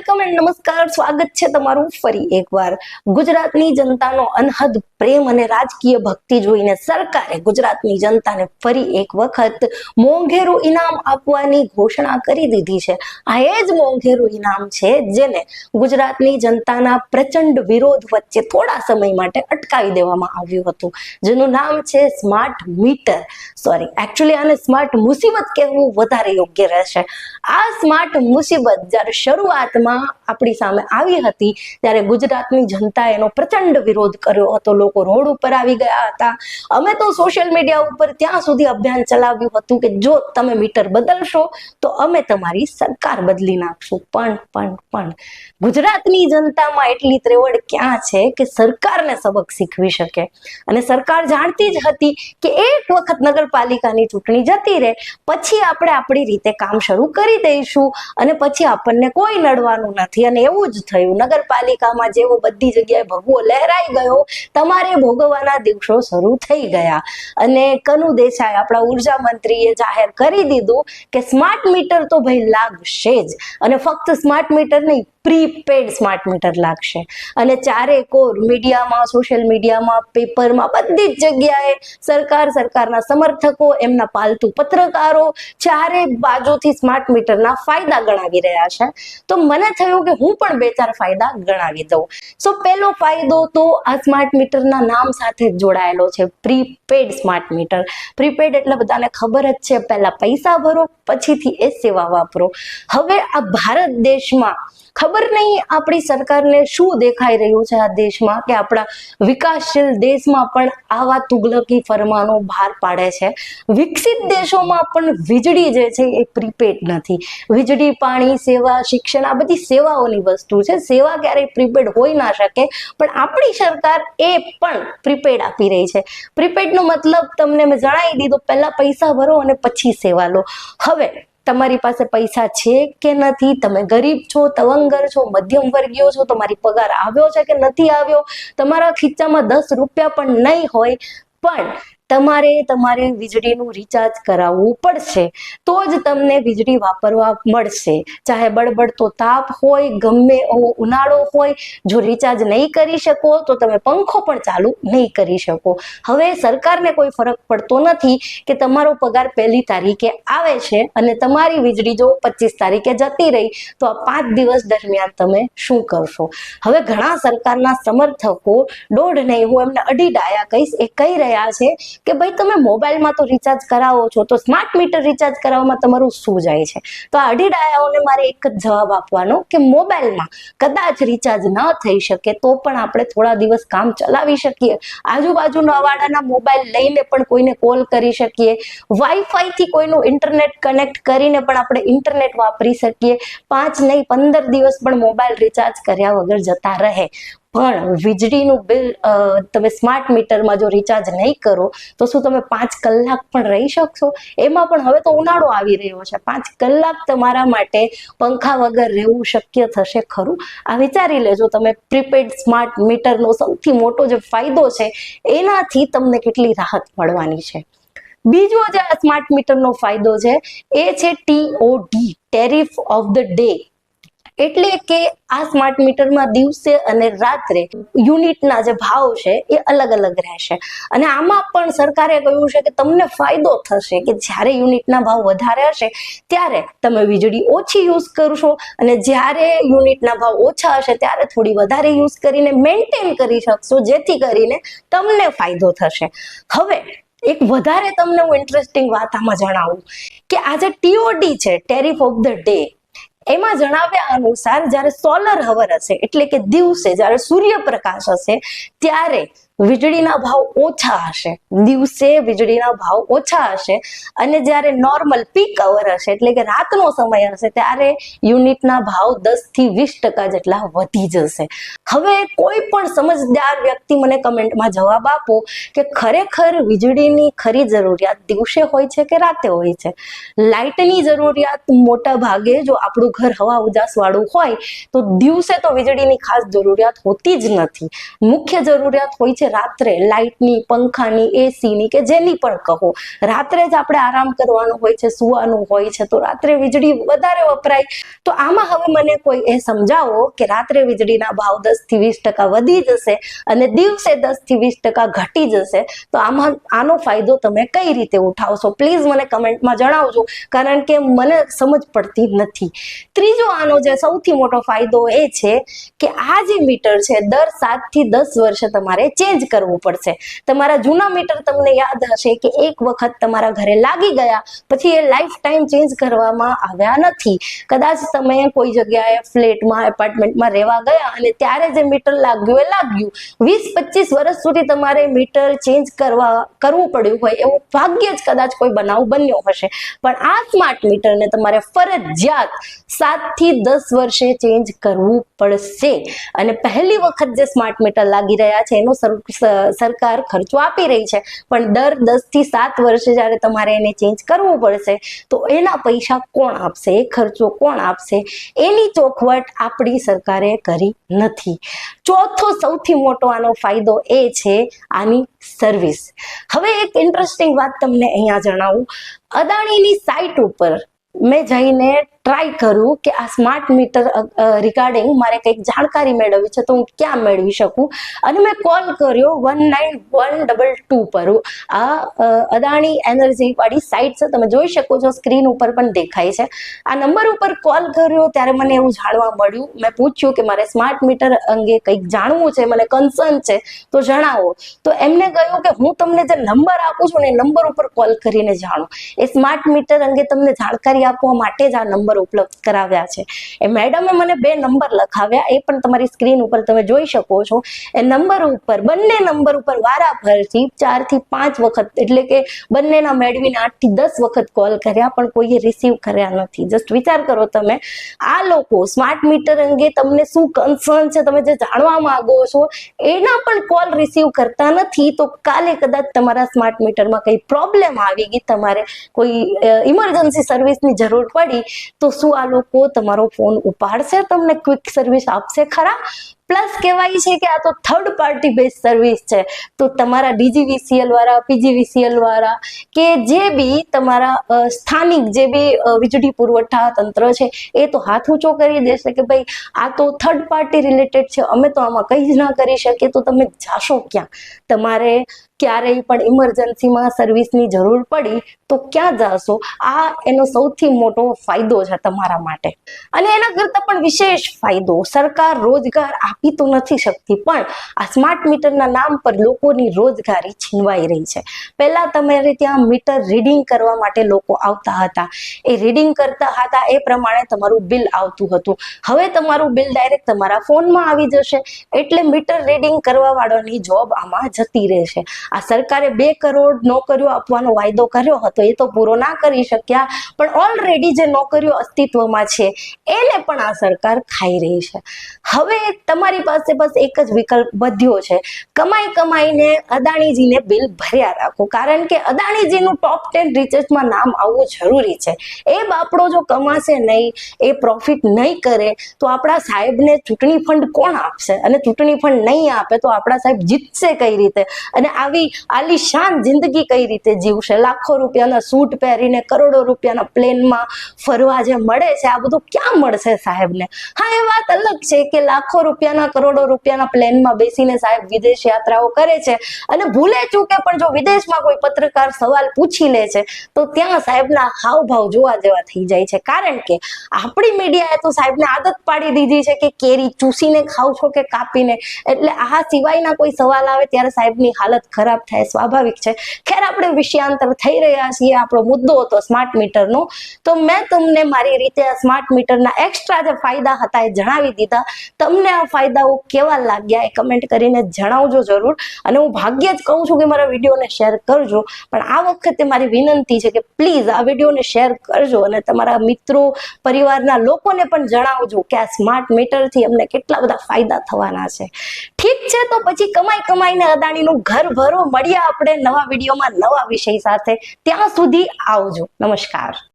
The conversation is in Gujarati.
વેલકમ એન્ડ નમસ્કાર. સ્વાગત છે તમારું ફરી એકવાર ગુજરાતની જનતાનો અનહદ પ્રેમ અને રાજકીય ભક્તિ જોઈને સરકારે ગુજરાતની જનતાને ફરી એક વખત મોંઘેરું ઇનામ આપવાની ઘોષણા કરી દીધી છે. આ એ જ મોંઘેરું ઇનામ છે જેને ગુજરાતની જનતાના પ્રચંડ વિરોધ વચ્ચે થોડા સમય માટે અટકાવી દેવામાં આવ્યું હતું. જેનું નામ છે સ્માર્ટ મીટર. સોરી એકચ્યુઅલી આને સ્માર્ટ મુસીબત કહેવું વધારે યોગ્ય રહેશે. આ સ્માર્ટ મુસીબત જ્યારે શરૂઆતમાં આપણી સામે આવી હતી, ત્યારે ગુજરાતની જનતા એનો પ્રચંડ વિરોધ કર્યો હતો. લોકો રોડ ઉપર આવી ગયા હતા. અમે તો સોશિયલ મીડિયા ઉપર ત્યાં સુધી અભિયાન ચલાવ્યું હતું કે જો તમે મીટર બદલશો, તો અમે તમારી સરકાર બદલી નાખશું. પણ પણ પણ ગુજરાતની જનતામાં એટલી ત્રેવડ ક્યાં છે કે સરકારને સબક શીખવી શકે? અને સરકાર જાણતી જ હતી કે એક વખત નગરપાલિકાની ચૂંટણી જતી રહે, પછી આપણે આપણી રીતે કામ શરૂ કરી દઈશું અને પછી આપણને કોઈ નડવાનું નથી. અને એવું જ થયું. નગરપાલિકામાં જેવો બધી જગ્યાએ ભગવો લહેરાઈ ગયો. તમારે ભોગવવાના દિવસો શરૂ થઈ ગયા. અને કનુ દેસાઈ આપણા ઊર્જા મંત્રીએ જાહેર કરી દીધું કે સ્માર્ટ મીટર તો ભાઈ લાગશે જ. અને ફક્ત સ્માર્ટ મીટર નહીં પ્રીપેડ સ્માર્ટ મીટર લાગશે. અને ચારે કોર મીડિયામાં સોશિયલ મીડિયામાં પેપરમાં બધી જ જગ્યાએ સરકાર, સરકારના સમર્થકો, એમના પાલતુ પત્રકારો ચારે બાજુથી સ્માર્ટ મીટરના ફાયદા ગણાવી રહ્યા છે. તો મને થયું કે હું પણ બે ચાર ફાયદા ગણાવી દઉં. સો પહેલો ફાયદો તો આ સ્માર્ટ મીટરના નામ સાથે જ જોડાયેલો છે પ્રીપેડ સ્માર્ટ મીટર પ્રીપેડ એટલે બધાને ખબર જ છે, પહેલા પૈસા ભરો પછીથી એ સેવા વાપરો. હવે આ ભારત દેશમાં ખબર નહીં આપણી સરકારને શું દેખાઈ રહ્યું છે આ દેશમાં કે આપણા વિકાસશીલ દેશમાં પણ આવા તુગલકી ફરમાનો બહાર પાડે છે. વિકસિત દેશોમાં પણ વીજળી જે છે એ પ્રીપેડ નથી. વીજળી, પાણી, સેવા, શિક્ષણ આ બધી સેવાઓની વસ્તુ છે. સેવા ક્યારેય પ્રીપેડ હોઈ ના શકે, પણ આપણી સરકાર એ પણ પ્રીપેડ આપી રહી છે. પ્રીપેડનો મતલબ તમને મેં જણાવી દીધો, પહેલા પૈસા ભરો અને પછી સેવા લો. હવે તમારી પાસે પૈસા છે કે નથી? તમે ગરીબ છો, તવંગર છો, મધ્યમ વર્ગીય છો, તમારી પગાર આવ્યો છે કે નથી આવ્યો? તમારા ખીચામાં દસ રૂપિયા પણ નહીં હોય, પણ તમારે તમારે વીજળીનું રિચાર્જ કરાવવું પડશે, તો જ તમને વીજળી વાપરવા મળશે. ચાહે બળબડતો તાપ હોય, ગમે એવો ઉનાળો હોય, જો રિચાર્જ નહીં કરી શકો, તો તમે પંખો પણ ચાલુ નહીં કરી શકો. હવે સરકારને કોઈ ફરક પડતો નથી કે તમારો પગાર પહેલી તારીખે આવે છે અને તમારી વીજળી જો પચીસ તારીખે જતી રહી, તો આ પાંચ દિવસ દરમિયાન તમે શું કરશો? હવે ઘણા સરકારના સમર્થકો દોઢ નહીં, હું એમને અઢી ડાયા કહીશ, એ કહી રહ્યા છે કે ભાઈ તમે મોબાઈલમાં તો રિચાર્જ કરાવો છો, તો સ્માર્ટ મીટર રિચાર્જ કરાવવામાં તમારું શું જાય છે? તો આ અઢી ડાયાઓને મારે એક જ જવાબ આપવાનો કે મોબાઈલમાં કદાચ રિચાર્જ ન થઈ શકે તો પણ આપણે થોડા દિવસ કામ ચલાવી શકીએ. આજુબાજુના અવાડાના મોબાઈલ લઈને પણ કોઈને કોલ કરી શકીએ. વાઈફાઈથી કોઈનું ઇન્ટરનેટ કનેક્ટ કરીને પણ આપણે ઇન્ટરનેટ વાપરી શકીએ. પાંચ નહીં, પંદર દિવસ પણ મોબાઈલ રિચાર્જ કર્યા વગર જતા રહે. પણ વીજળીનું બિલ તમે સ્માર્ટ મીટરમાં જો રિચાર્જ નહીં કરો, તો શું તમે પાંચ કલાક પણ રહી શકશો? એમાં પણ હવે તો ઉનાળો આવી રહ્યો છે. પાંચ કલાક તમારા માટે પંખા વગર રહેવું શક્ય થશે ખરું? આ વિચારી લેજો તમે પ્રીપેડ સ્માર્ટ મીટરનો સૌથી મોટો જે ફાયદો છે, એનાથી તમને કેટલી રાહત મળવાની છે. બીજો જે આ સ્માર્ટ મીટરનો ફાયદો છે, એ છે TOD tariff of the day એટલે કે આ સ્માર્ટ મીટરમાં દિવસે અને રાત્રે યુનિટના જે ભાવ છે એ અલગ અલગ રહેશે. અને આમાં પણ સરકારે કહ્યું છે કે તમને ફાયદો થશે કે જ્યારે યુનિટના ભાવ વધારે હશે, ત્યારે તમે વીજળી ઓછી યુઝ કરશો અને જ્યારે યુનિટના ભાવ ઓછા હશે, ત્યારે થોડી વધારે યુઝ કરીને મેન્ટેન કરી શકશો, જેથી કરીને તમને ફાયદો થશે. હવે, એક વધારે તમને હું ઇન્ટરેસ્ટિંગ વાત આમાં જણાવું કે આ જે ટીઓડી છે ટેરિફ ઓફ ધ ડે એમાં જણાવ્યા અનુસાર જ્યારે સોલર હવર હશે, એટલે કે દિવસે જ્યારે સૂર્યપ્રકાશ હશે, ત્યારે વીજળીના ભાવ ઓછા હશે. દિવસે વીજળીના ભાવ ઓછા હશે અને જ્યારે નોર્મલ પીક અવર હશે, એટલે કે રાતનો સમય હશે, ત્યારે યુનિટના ભાવ દસથી વીસ ટકા જેટલા વધી જશે. હવે કોઈ પણ સમજદાર વ્યક્તિ મને કમેન્ટમાં જવાબ આપો કે ખરેખર વીજળીની ખરી જરૂરિયાત દિવસે હોય છે કે રાતે હોય છે? લાઇટની જરૂરિયાત મોટા ભાગે જો આપણું ઘર હવા ઉજાસ વાળું હોય, તો દિવસે તો વીજળીની ખાસ જરૂરિયાત હોતી જ નથી. મુખ્ય જરૂરિયાત હોય છે રાત્રે લાઇટની પંખાની, એસીની કે જેની પણ કહો. રાત્રે જ આપણે આરામ કરવાનું હોય છે, સુવાનું હોય છે, તો રાત્રે વીજળી વધારે વપરાય. તો આમાં હવે મને કોઈ એ સમજાવો કે રાત્રે વીજળીના ભાવ દસથી વીસ ટકા વધી જશે અને દિવસે દસથી વીસ ટકા ઘટી જશે, તો આમાં આનો ફાયદો તમે કઈ રીતે ઉઠાવશો? પ્લીઝ મને કમેન્ટમાં જણાવજો, કારણ કે મને સમજ પડતી નથી. ત્રીજો આનો જે સૌથી મોટો ફાયદો એ છે કે આ જે મીટર છે, દર સાતથી દસ વર્ષે તમારે ચેન્જ કરવું પડશે. તમારા જૂના મીટર તમને યાદ હશે કે એક વખત તમારા ઘરે લાગી ગયા, પછી એ લાઈફ ટાઈમ ચેન્જ કરવામાં આવ્યા નથી. કદાચ તમે કોઈ જગ્યાએ ફ્લેટમાં એપાર્ટમેન્ટમાં રહેવા ગયા અને ત્યારે જે મીટર લાગ્યું એ લાગ્યું. વીસ, પચીસ વર્ષ સુધી તમારે મીટર ચેન્જ કરવા, કરવું પડ્યું હોય એવું ભાગ્ય જ કદાચ કોઈ બનાવ બન્યો હશે. પણ આ સ્માર્ટ મીટરને તમારે ફરજિયાત સાતથી દસ વર્ષે ચેન્જ કરવું પડશે. અને પહેલી વખત જે સ્માર્ટ મીટર લાગી રહ્યા છે, એનો સર- સરકાર ખર્ચો આપી રહી છે. પણ દર દસથી સાત વર્ષે જ્યારે તમારે એને ચેન્જ કરવું પડશે, તો એના પૈસા કોણ આપશે? એ ખર્ચો કોણ આપશે? એની ચોખવટ આપણી સરકારે કરી નથી. ચોથો સૌથી મોટો આનો ફાયદો એ છે આની સર્વિસ હવે એક ઇન્ટરેસ્ટિંગ વાત તમને અહીંયા જણાવું. અદાણીની સાઇટ ઉપર મેં જઈને ટ્રાય કરું કે આ સ્માર્ટ મીટર રિગાર્ડિંગ મારે કંઈક જાણકારી મેળવવી છે તો હું ક્યાં મેળવી શકું? અને મેં કોલ કર્યો one nine one double two પર. આ અદાણી એનર્જી વાળી સાઇટ છે, તમે જોઈ શકો છો સ્ક્રીન ઉપર પણ દેખાય છે. આ નંબર ઉપર કોલ કર્યો, ત્યારે મને એવું જાણવા મળ્યું. મેં પૂછ્યું કે મારે સ્માર્ટ મીટર અંગે કંઈક જાણવું છે, મને કન્સર્ન છે, તો જણાવો. તો એમને કહ્યું કે હું તમને જે નંબર આપું છું એ નંબર ઉપર કોલ કરીને જાણો. એ સ્માર્ટ મીટર અંગે તમને જાણકારી આપવા માટે જ આ નંબર ઉપલબ્ધ કરાવ્યા છે. એ મેડમે મને બે નંબર લખાવ્યા. એ પણ તમારી સ્ક્રીન ઉપર તમે જોઈ શકો છો. એ નંબર ઉપર, બંને નંબર ઉપર વારાફરથી ચારથી પાંચ વખત, એટલે કે બંનેના મેળવીને આઠથી દસ વખત કોલ કર્યા, પણ કોઈએ રિસીવ કર્યા નથી. જસ્ટ વિચાર કરો તમે, આ લોકો સ્માર્ટ મીટર અંગે તમને શું કન્સર્ન છે, તમે જે જાણવા માંગો છો, એના પણ કોલ રિસીવ કરતા નથી, તો કાલે કદાચ તમારા સ્માર્ટ મીટરમાં કઈ પ્રોબ્લેમ આવી ગઈ, તમારે કોઈ ઇમરજન્સી સર્વિસની જરૂર પડી તો શું આ લોકો તમારો ફોન ઉપાડશે? તમને ક્વિક સર્વિસ આપશે ખરા? પ્લસ કહેવાય છે કે આ તો થર્ડ પાર્ટી બેઝ સર્વિસ છે. તો તમારા ડીજીવીસીએલ વાળા પીજીવીસીએલ વાળા કે જે બી તમારા સ્થાનિક જે બી વીજળી પુરવઠા તંત્ર છે, એ તો હાથ ઊંચો કરી દેશે કે ભાઈ, આ તો થર્ડ પાર્ટી રિલેટેડ છે, અમે તો આમાં કંઈ જ ના કરી શકીએ, તો તમે જાશો ક્યાં? તમારે ક્યારેય પણ ઇમરજન્સીમાં સર્વિસની જરૂર પડી, તો ક્યાં જશો? આ એનો સૌથી મોટો ફાયદો છે તમારા માટે. અને એના કરતાં પણ વિશેષ ફાયદો, સરકાર રોજગાર આપી તો નથી શકતી, પણ આ સ્માર્ટ મીટરના નામ પર લોકોની રોજગારી છીનવાઈ રહી છે. પહેલા તમારે ત્યાં મીટર રીડિંગ કરવા માટે લોકો આવતા હતા. એ રીડિંગ કરતા હતા એ પ્રમાણે તમારું બિલ આવતું હતું. હવે તમારું બિલ ડાયરેક્ટ તમારા ફોનમાં આવી જશે, એટલે મીટર રીડિંગ કરવા વાળાની જોબ આમાં જતી રહેશે. આ સરકારે બે કરોડ નોકરીઓ આપવાનો વાયદો કર્યો હતો, એ તો પૂરો ના કરી શક્યા, પણ ઓલરેડી જે નોકરીઓ અસ્તિત્વમાં છે, એને પણ આ સરકાર ખાઈ રહી છે. હવે તમારી પાસે બસ એક જ વિકલ્પ વધ્યો છે. કમાઈ કમાઈને અદાણીજીને બિલ ભર્યા રાખો. કારણ કે અદાણીજીનું ટોપ ટેન રિચર્સમાં નામ આવવું જરૂરી છે. એ બાપડો જો કમાશે નહીં, એ પ્રોફિટ નહીં કરે, તો આપણા સાહેબને ચૂંટણી ફંડ કોણ આપશે? અને ચૂંટણી ફંડ નહીં આપે તો આપણા સાહેબ જીતશે કઈ રીતે? અને આવી આલીશાન જિંદગી કઈ રીતે જીવશે? લાખો રૂપિયાના સૂટ પહેરીને, કરોડો રૂપિયાના પ્લેનમાં ફરવા જે મળે છે, આ બધું ક્યાં મળશે સાહેબને? હા, એ વાત અલગ છે કે લાખો રૂપિયાના કરોડો રૂપિયાના પ્લેનમાં બેસીને સાહેબ વિદેશ યાત્રાઓ કરે છે અને ભૂલે ચૂકે પણ જો વિદેશમાં કોઈ પત્રકાર સવાલ પૂછી લે છે, તો ત્યાં સાહેબના હાવભાવ જોવા જેવા થઈ જાય છે. કારણ કે આપણી મીડિયાએ તો સાહેબને આદત પાડી દીધી છે કે કેરી ચૂસીને ખાવ છો કે કાપીને. એટલે આ સિવાયના કોઈ સવાલ આવે ત્યારે સાહેબની હાલત ખરાબ થાય, સ્વાભાવિક છે. ખેર આપણે વિષયાંતર થઈ રહ્યા છીએ, આપણો મુદ્દો હતો સ્માર્ટ મીટરનો. તો મેં તમને મારી રીતે સ્માર્ટ મીટરના એક્સ્ટ્રા જે ફાયદા હતા એ જણાવી દીધા. તમને આ ફાયદાઓ કેવા લાગ્યા એ કમેન્ટ કરીને જણાવજો જરૂર. અને હું ભાગ્યે જ કહું છું કે મારા વિડીયોને શેર કરજો. પણ આ વખતે મારી વિનંતી છે કે પ્લીઝ આ વિડીયોને શેર કરજો અને તમારા મિત્રો, પરિવારના લોકોને પણ જણાવજો કે આ સ્માર્ટ મીટરથી અમને કેટલા બધા ફાયદા થવાના છે. ઠીક છે તો પછી કમાઈ કમાઈને અદાણીનું ઘર ભરો. મળ્યા આપણે નવા વિડીયોમાં નવા વિષય સાથે. ત્યાં સુધી આવજો. નમસ્કાર.